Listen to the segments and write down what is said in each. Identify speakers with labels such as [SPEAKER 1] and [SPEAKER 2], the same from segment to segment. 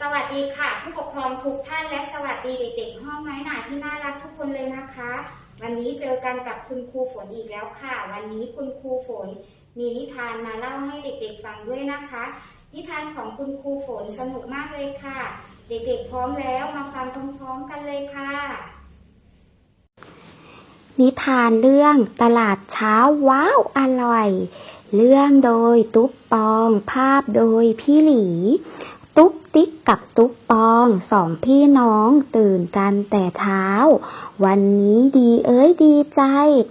[SPEAKER 1] สวัสดีค่ะ ผู้ปกครองทุกท่านและสวัสดีเด็กๆ ห้องน้หนาที่น่ารักทุกคนเลยนะคะ วันนี้เจอกันกับคุณครูฝนอีกแล้วค่ะ วันนี้คุณครูฝนมีนิทานมาเล่าให้เด็กๆฟังด้วยนะคะ นิทานของคุณครูฝนสนุกมากเลยค่ะ เด็กๆพร้อมแล้วมาฟังพร้อมๆกันเลยค่ะ
[SPEAKER 2] นิทานเรื่องตลาดเช้าว้าวอร่อย เรื่องโดยตุ๊บปอง ภาพโดยพี่หลี ตุ๊บติ๊กกับตุ๊บปองสองพี่น้องตื่นกันแต่เช้า วันนี้ดีเอ้ยดีใจ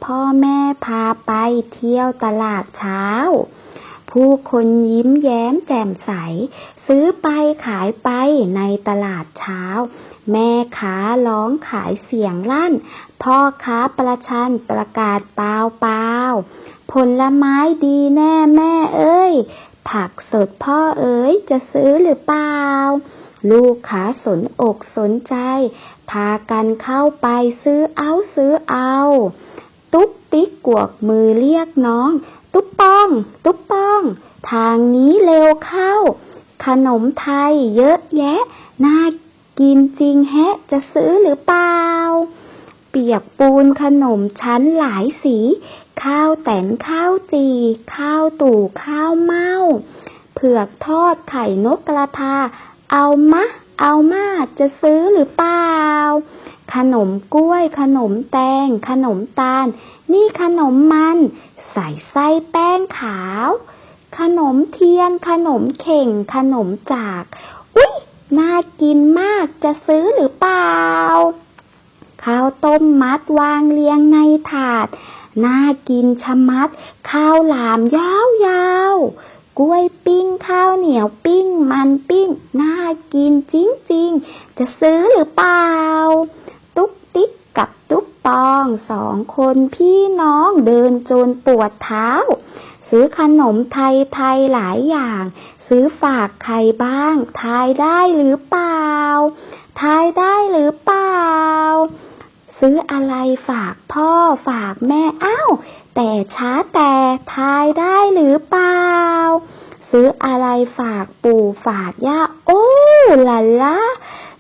[SPEAKER 2] พ่อแม่พาไปเที่ยวตลาดเช้า ผู้คนยิ้มแย้มแจ่มใส ซื้อไปขายไปในตลาดเช้า แม่ค้าร้องขายเสียงลั่น พ่อค้าประชันประกาศเปล่าเปล่าผลไม้ดีแน่แม่เอ้ย ผักสดพ่อเอ๋ยจะซื้อหรือเปล่า ลูกค้าสนอกสนใจ พากันเข้าไปซื้อเอาซื้อเอา ตุ๊กติ๊กกวกมือเรียกน้อง ตุ๊บปอง ตุ๊ปอง ทางนี้เร็วเข้า ขนมไทยเยอะแยะ น่ากินจริงแฮะ จะซื้อหรือเปล่า เปียกปูนขนมชั้นหลายสี ข้าวแตนข้าวจี ข้าวตู่ข้าวเม่าเผือกทอดไข่นกกระทา เอามะ เอามาจะซื้อหรือเปล่า ขนมกล้วย ขนมแตง ขนมตาล นี่ขนมมัน ใส่ไส้แป้งขาว ขนมเทียน ขนมเข่ง ขนมจาก อุ๊ย น่ากินมาก จะซื้อหรือเปล่า ข้าวต้มมัดวางเรียงในถาด น่ากินชะมัด ข้าวหลามยาวยาวๆกล้วยปิ้งข้าวเหนียวปิ้ง มันปิ้ง น่ากินจริงๆ จะซื้อหรือเปล่า ตุ๊กติ๊กกับตุ๊กปองสองคนพี่น้องเดินจนปวดเท้า ซื้อขนมไทยไทยๆหลายอย่าง ซื้อฝากใครบ้าง ทายได้หรือเปล่า ทายได้หรือเปล่า ซื้ออะไรฝากพ่อฝากแม่อ้าวแต่ช้าแต่ทายได้หรือเปล่า ซื้ออะไรฝากปู่ฝากย่าโอ้ล่ะละ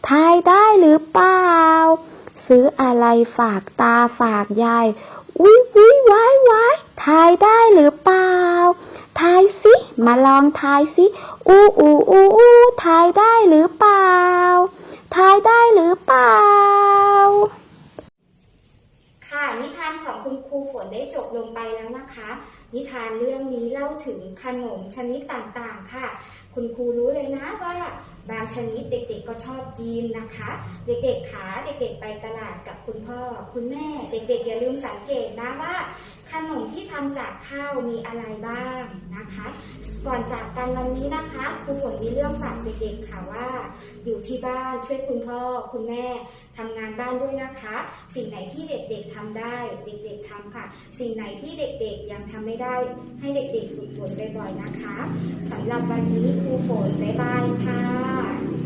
[SPEAKER 2] ทายได้หรือเปล่า ซื้ออะไรฝากตาฝากยาย อุ้ยอุ้ยว้ายว้ายทายได้หรือเปล่า ทายสิ มาลองทายสิ อู้อู้อู้อู้ทายได้หรือเปล่า ทายได้หรือเปล่า
[SPEAKER 1] ค่ะนิทานของคุณครูฝนได้จบลงไปแล้วนะคะ นิทานเรื่องนี้เล่าถึงขนมชนิดต่างๆ ค่ะ คุณครูรู้เลยนะว่า บางชนิดเด็กๆก็ชอบกินนะคะ เด็กๆขาเด็กๆไปตลาดกับคุณพ่อ คุณแม่ เด็กๆอย่าลืมสังเกตนะว่า ขนมที่ทำจากข้าวมีอะไรบ้างนะคะ ก่อนจากกันวันนี้นะคะครูฝนมีเรื่องฝากเด็กๆค่ะว่า อยู่ที่บ้านช่วยคุณพ่อคุณแม่ทำงานบ้านด้วยนะคะ สิ่งไหนที่เด็กๆทำได้ เด็กๆทำค่ะ สิ่งไหนที่เด็กๆยังทำไม่ได้ ให้เด็กๆฝึกฝนบ่อยๆนะคะสำหรับวันนี้ครูฝนบ๊ายบายค่ะ